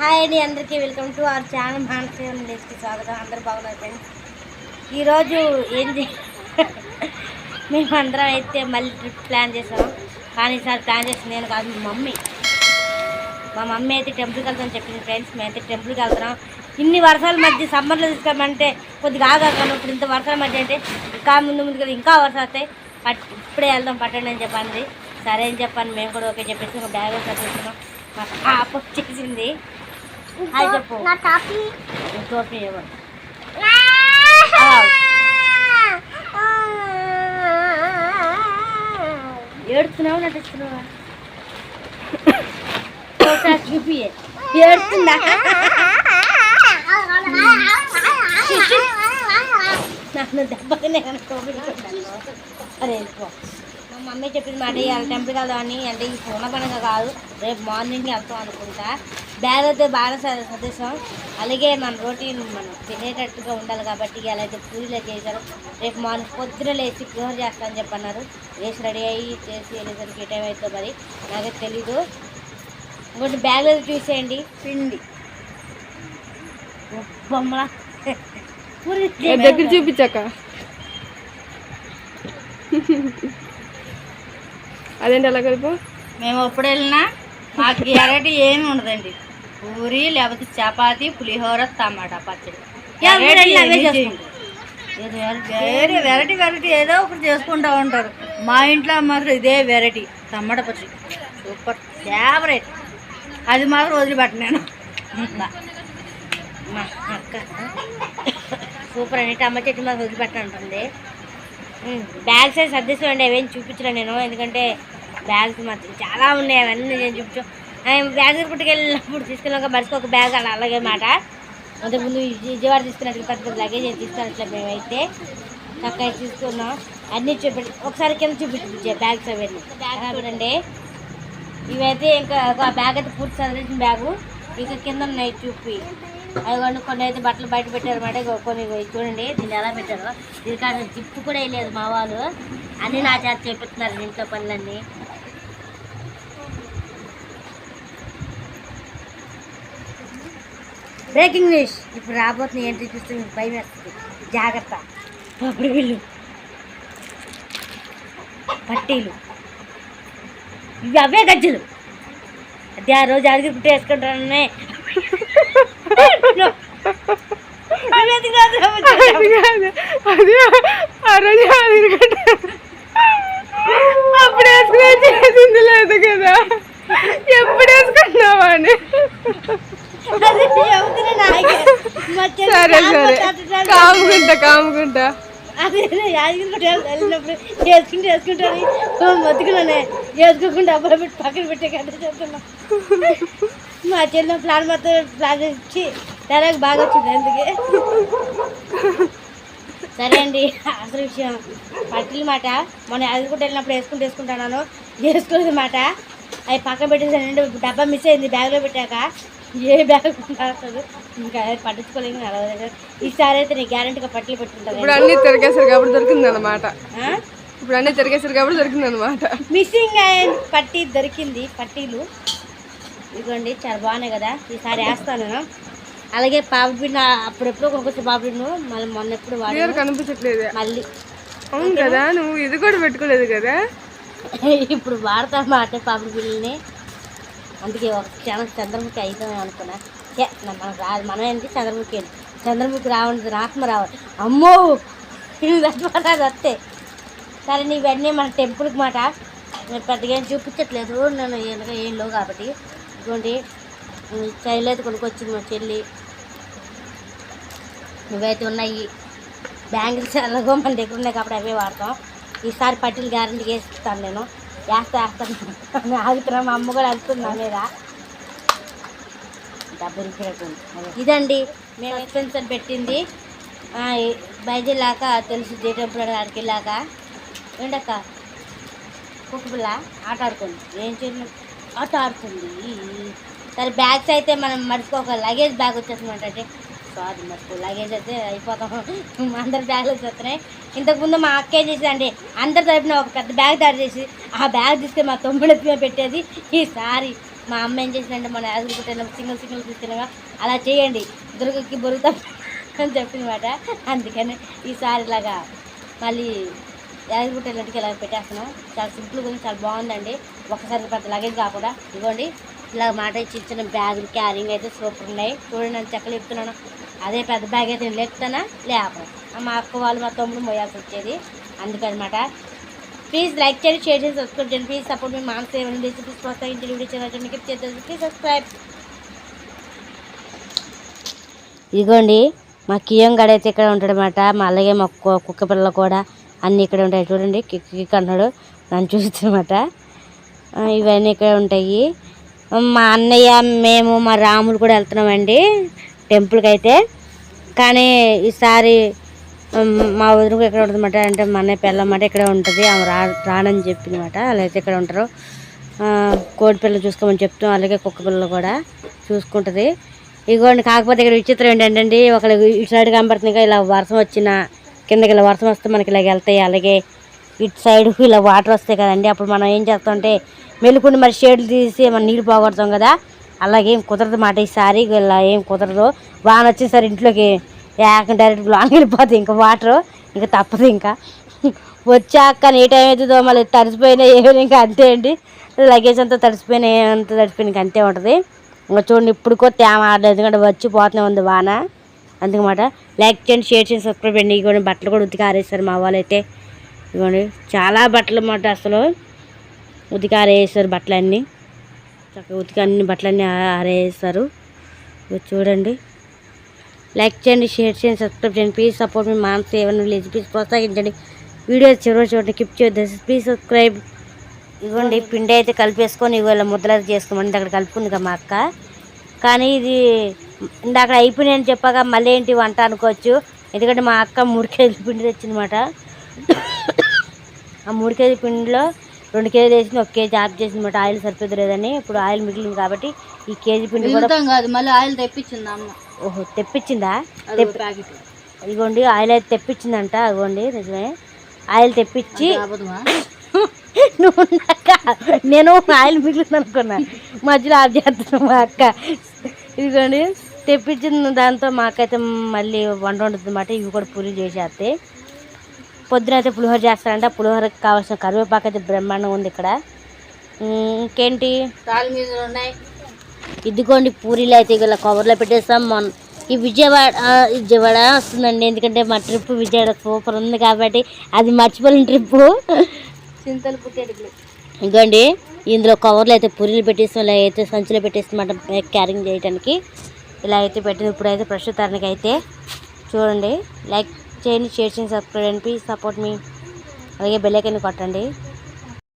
Hi అండి అందరికీ welcome to our channel మానసేవన్ డేస్కి స్వాగతం. అందరు బాగున్నారు ఫ్రెండ్స్ ఈరోజు ఏంది? మేమందరం అయితే మళ్ళీ ట్రిప్ ప్లాన్ చేసాం కానీ ఈసారి ప్లాన్ చేసింది నేను కాదు మా మమ్మీ. మా మమ్మీ అయితే టెంపుల్కి వెళ్తాం చెప్పింది ఫ్రెండ్స్ మేమైతే టెంపుల్కి వెళ్తున్నాం. ఇన్ని వర్షాల మధ్య సమ్మర్లో తీసుకోమంటే కొద్దిగా ఆగాను ఇప్పుడు ఇంత వర్షాల మధ్య అంటే ఇంకా ముందు ముందు కదా ఇంకా వర్షాలు వస్తాయి పట్ ఇప్పుడే వెళ్దాం పట్టండి అని చెప్పండి సరే అని చెప్పాను మేము కూడా ఓకే చెప్పేసి ఒక బ్యాగ్ చదివిస్తున్నాం మా పాప వచ్చేసింది. హాయ్ చెప్పు నా టాపీ టోపీ ఇవ్వండి ఏడుతున్నావు నటిస్తున్నావా ఒకసారి చూపి ఏడుతుందా నన్ను దెబ్బకనే కనుక టోపీ మమ్మీ చెప్పింది మాట ఇవాళ టెంపుల్కి వెళ్దామని అంటే ఈ పూన పండుగ కాదు. రేపు మార్నింగ్ వెళ్తాం అనుకుంటా. బ్యాగ్ అయితే బాగా స- సర్దేశాం అలాగే మన రొటీన్ మనం తినేటట్టుగా ఉండాలి కాబట్టి ఇలా అయితే పూరీలో చేశారు. రేపు మార్నింగ్ పొద్దున లేచి పులిహోర చేస్తా అని చెప్పన్నారు. వేసి రెడీ అయ్యి చేసి వెళ్ళేసరికి ఏ టైం అవుతుందో మరి. నాకైతే తెలీదు. ఇంకోటి బ్యాగ్లో చూసేయండి. పిండి. బొమ్మల పూరి దగ్గర చూపించాక అదేంటి అలా కలిపి మేము ఎప్పుడు వెళ్ళినా మాకు వెరైటీ ఏమి ఉండదండి. పూరి లేకపోతే చపాతి పులిహోర టమాటా పచ్చడి. వేరే వెరైటీ వెరైటీ ఏదో ఒకటి చేసుకుంటూ ఉంటారు. మా ఇంట్లో మాత్రం ఇదే వెరైటీ టమాటా పచ్చడి. సూపర్ ఫేవరెట్ అది మాత్రం వదిలిపెట్ట నేను మా అక్క. సూపర్ అండి టమాటా చెట్టు మాకు వదిలిపెట్టంటుంది బ్యాగ్స్ అయితే సర్దేసుకోండి అవేం చూపించలే నేను ఎందుకంటే బ్యాగ్స్ మాత్రం చాలా ఉన్నాయి అవన్నీ నేను చూపించు. బ్యాగ్ పుట్టుకెళ్ళినప్పుడు తీసుకెళ్ళాక మనిషికి ఒక బ్యాగ్ అలా అలాగే మాట. అంతకుముందు విజయ- విజయవాడ తీసుకున్నట్టు పెద్ద పెద్ద లగేజ్ తీసుకున్నట్లు మేమైతే. చక్కగా తీసుకున్నాం. అన్నీ చూపెట్టి ఒకసారి కింద చూపించు బ్యాగ్స్ అవన్నీ. బ్యాగ్ చూడండి. ఇవైతే ఇంకా ఒక బ్యాగ్ అయితే పూర్తి చదివించిన బ్యాగు. ఇంకా కింద ఉన్నాయి చూపి. అవి కొన్ని కొన్ని అయితే బట్టలు బయట పెట్టారు అన్నమాట ఇగో కొన్ని చూడండి దీన్ని ఎలా పెట్టారు. ఇది కానీ జిప్పు కూడా వేయలేదు మా వాళ్ళు. అన్నీ నా చేత చేపిస్తున్నారు ఇంట్లో పనులన్నీ. బ్రేకింగ్ న్యూస్ ఇప్పుడు రాబోతుంది ఏంటి చూస్తే మీకు భయం వేస్తుంది. జాగ్రత్త. వీళ్ళు పట్టీలు. ఇవి అవే గజ్జలు. అదే ఆ రోజు అడిగి పుట్టి వేసుకుంటానే అది కాదు అది ఆ రోజు ఆవిరిగడ్డ అప్పుడు వేసుకునే చేసింది లేదు కదా ఎప్పుడు వేసుకున్నావా అని సరే సరే. కాముకుంటా కాముకుంటా అదే యాదగిరి వెళ్ళినప్పుడు పెట్టి పక్కన పెట్టే కదా చెప్తున్నా. మా చెల్లి ప్లాన్ మొత్తం ప్లాన్ ఇచ్చి డైలాగ్ బాగా వచ్చింది అందుకే. సరే అండి అసలు విషయం. పట్టిల మాట. మొన్న యాదగిరి వెళ్ళినప్పుడు వేసుకుంటూ వేసుకుంటాను వేసుకోలేదు మాట. అవి పక్కన పెట్టేసానండి డబ్బా మిస్ అయింది బ్యాగ్లో పెట్టాక. ఏ బ్యాగ్ ఇంకా పట్టించుకోలేదు నడవలేదు ఈసారి అయితే నేను గ్యారంటీగా పట్టిలు పెట్టుకుంటాను. ఇప్పుడు అన్ని దొరికింది అనమాట? ఇప్పుడు అన్ని తిరిగేసరికి అప్పుడు దొరికింది అనమాట మిస్సింగ్ అయిన పట్టీ దొరికింది పట్టీలు. ఇదిగోండి చాలా బాగున్నాయి కదా. ఈసారి వేస్తాను. నేను అలాగే పాపడి పిండి అప్పుడెప్పుడు కొనుక్కొచ్చే పాపడి పిండి మళ్ళీ మొన్న ఎప్పుడు వాడి కనిపించట్లేదు. మళ్ళీ. అవును కదా నువ్వు ఇది కూడా పెట్టుకోలేదు కదా. ఇప్పుడు వాడతాం మాట పాపడి పిండిని అందుకే ఒక క్షణం చంద్రముఖి అవుతాం అనుకున్నా. అంతే మనం రాదు. మనం ఏంటి చంద్రముఖి ఏంటి చంద్రముఖి రావండి ఆత్మ రావాలి. అమ్మో! అది చచ్చిపోతాది వస్తే సరే నీ ఇవన్నీ మన టెంపుల్కి మాట. నేను పెద్దగా ఏం చూపించట్లేదు. నేను వెనక ఏం లేవు కాబట్టి. ఇదిగోండి. చైలు అయితే కొనుక్కొచ్చింది మా చెల్లి. ఇవైతే ఉన్నాయి. బ్యాంగిల్స్ ఎలాగో మన దగ్గర ఉన్నాయి కాబట్టి అవే వాడతాం. ఈసారి పట్టిన గ్యారంటీ వేస్తాను నేను. వేస్తా వేస్తాను ఆగుతున్నాను మా అమ్మ కూడా వెళ్తుంది నా మీద. డబ్బులు ఇరిగినట్టుంది. ఇదండి మేము ఎక్స్పెన్స్ అని పెట్టింది. ఆ, బయలుదేరాక తెలుసు ఏ టెంపుల్ వెళ్ళాక ఏంటక్క? కుక్కపిల్ల ఆట ఆడుకుంది. ఏం చేయను ఆట ఆడుతుంది సరే బ్యాగ్స్ అయితే మనం మర్చిపోక లగేజ్ బ్యాగ్ వచ్చేస్తుందంట అంటే సారీ మర్చిపో లగేజ్ అయితే అయిపోతాం. అందరి బ్యాగ్లు వచ్చేస్తున్నాయి. ఇంతకుముందు మా అక్క ఏం చేసేదండి. అందరి తరపున ఒక పెద్ద బ్యాగ్ తయారు చేసి ఆ బ్యాగ్ తీస్తే మా తమ్ముడు పెట్టేది. ఈసారి మా అమ్మ ఏం చేసిందంటే మన యాదగిరి సింగిల్ సింగిల్ తీసుకెళ్ళగా అలా చేయండి. దుర్గకి బొరుతా అని చెప్పిందన్నమాట. అందుకని ఈసారి ఇలాగా మళ్ళీ యాదగిరి పుట్టినట్టుకి ఇలా పెట్టేస్తున్నాం. చాలా సింపుల్ గురించి చాలా బాగుందండి. ఒకసారి పెద్ద లగేజ్ కాకుండా. ఇవ్వండి ఇలా మాట ఇచ్చి ఇచ్చిన బ్యాగులు క్యారింగ్ అయితే సూపర్ ఉన్నాయి. చూడండి నేను చెక్కలు చెప్తున్నాను. అదే పెద్ద బ్యాగ్ అయితే నేను లేపుతానా? లేపను. మా అక్క వాళ్ళు మా తమ్ముడు మోయాల్సి వచ్చేది. అందుకనమాట ప్లీజ్ లైక్ చేయండి షేర్ చేసి సబ్స్క్రైబ్ చేయండి ప్లీజ్ సపోర్ట్ మీ మాన్స్ ఏమైనా రెసిపీస్ ప్రోత్సహించి వీడియో గిఫ్ట్ చేద్దాం ప్లీజ్ సబ్స్క్రైబ్ ఇదిగోండి మా కియం గడ అయితే ఇక్కడ ఉంటాడనమాట మా అలాగే మా కు- కుక్క పిల్లలు కూడా అన్నీ ఇక్కడ ఉంటాయి. చూడండి కిక్ కిక్ అన్నాడు నన్ను చూస్తున్నమాట ఇవన్నీ ఇక్కడ ఉంటాయి. మా అన్నయ్య మేము మా రాములు కూడా వెళ్తున్నామండి టెంపుల్కి అయితే కానీ ఈసారి మా వదిన ఎక్కడ ఉంటుందన్నమాట అంటే మా అన్నయ్య పిల్లమాట ఇక్కడే ఉంటుంది. ఆమె రా రానని చెప్పిందన్నమాట అలా అయితే ఇక్కడ ఉంటారు. కోడి పిల్లలు చూసుకోమని చెప్తాం. అలాగే కుక్క పిల్లలు కూడా చూసుకుంటుంది. ఇగోండి కాకపోతే ఇక్కడ విచిత్రం ఏంటంటే ఒకళ్ళు ఇటు సైడ్ కనబడుతుంది ఇంకా ఇలా వర్షం వచ్చిన కిందకి ఇలా వర్షం వస్తే మనకి ఇలా వెళ్తాయి. అలాగే ఇటు సైడ్ ఇలా వాటర్ వస్తాయి కదండి. అప్పుడు మనం ఏం చేస్తామంటే మెలుకుని మరి షేడ్లు తీసి మనం నీళ్ళు పోగొడతాం కదా. అలాగే ఏం కుదరదు మాట ఈసారి. ఇలా ఏం కుదరదు. వాన వచ్చేసరి ఇంట్లోకి ఏక డైరెక్ట్ లాంగ్ వెళ్ళిపోతుంది ఇంకా వాటర్ ఇంకా తప్పదు ఇంకా. వచ్చాక ఏ టైం అవుతుందో మళ్ళీ తడిసిపోయినా ఏమైనా ఇంకా అంతే అండి. లగేజ్ అంతా తడిసిపోయినా అంతా తడిసిపోయిన ఇంకా అంతే ఉంటుంది. ఇంకా చూడండి ఇప్పుడు కూడా తేమ ఆడలేదు ఎందుకంటే వచ్చి పోతూనే ఉంది వాన. అందుకన్నమాట లైక్ చేయండి షేర్ చేసి సబ్స్క్రైబ్ చేయండి. ఇదిగోండి బట్టలు కూడా ఉతికారేస్తారు మా వాళ్ళు అయితే. ఇదిగోండి చాలా బట్టలు అన్నమాట అసలు. ఉతికి ఆరేస్తారు బట్టలన్నీ. చక్కగా ఉతికి అన్ని బట్టలన్నీ ఆరేస్తారు చూడండి. లైక్ చేయండి షేర్ చేయండి సబ్స్క్రైబ్ చేయండి. ప్లీజ్ సపోర్ట్ మీ మాన్స్ ఏమైనా లేదు ప్లీజ్ ప్రోత్సహించండి. వీడియో చివరి చూడండి. కిప్ చేయొద్దు ప్లీజ్ సబ్స్క్రైబ్ ఇదిగోండి పిండి అయితే కలిపేసుకొని ఇవాళ ముద్దలు చేసుకోమని అక్కడ కలుపుకుంది కదా మా అక్క. కానీ ఇది ఇందాక అయిపోయినాయని చెప్పాక మళ్ళీ ఏంటి వంట అనుకోవచ్చు. ఎందుకంటే మా అక్క మూడు కేజీల పిండి తెచ్చిందన్నమాట. ఆ మూడు కేజీ పిండిలో రెండు కేజీలు వేసింది ఒక కేజీ ఆఫ్ చేసిందన్నమాట. ఆయిల్ సరిపోదు లేదని ఇప్పుడు ఆయిల్ మిగిలింది కాబట్టి ఈ కేజీ పిండి కూడా కాదు. మళ్ళీ ఆయిల్ తెప్పించింది అమ్మ. ఓహో తెప్పించిందా? ప్యాకెట్. ఇదిగోండి ఆయిల్ అయితే తెప్పించిందంట అదిగోండి నిజమే. ఆయిల్ తెప్పించి నువ్వు నేను ఆయిల్ మిగిలింది అనుకున్నా. మధ్యలో ఆఫ్ చేస్తున్నాను మా అక్క. ఇదిగోండి తెప్పించిన దాంతో మా అక్క అయితే మళ్ళీ వంట వండుతుంది అన్నమాట. ఇవి కూడా పూరీలు చేసేస్తే. పొద్దున అయితే పులిహోర చేస్తారంట. పులిహోరకి కావాల్సిన కరివేపాకు అయితే బ్రహ్మాండంగా ఉంది ఇక్కడ. ఇంకేంటి? తాళ్ళ మీద ఉన్నాయి. ఇదిగోండి పూరీలు అయితే ఇలా కవర్లో పెట్టేస్తాం. మొన్న ఈ విజయవాడ విజయవాడ వస్తుందండి. ఎందుకంటే మా ట్రిప్ విజయవాడ సూపర్ ఉంది కాబట్టి అది మర్చిపోలేని ట్రిప్పు చింతలు పుట్టేటికి ఇదిగోండి ఇందులో కవర్లో అయితే పూరీలు పెట్టేస్తాం. ఇలా అయితే సంచిలో పెట్టేస్తామాట క్యారింగ్ చేయడానికి ఇలా అయితే పెట్టింది. ఇప్పుడైతే ప్రస్తుతానికి అయితే చూడండి. లైక్ చేయండి షేర్ చేయండి సబ్స్క్రైబ్ చేయండి. ప్లీజ్ సపోర్ట్ మీ అలాగే బెల్ ఐకాన్ కొట్టండి.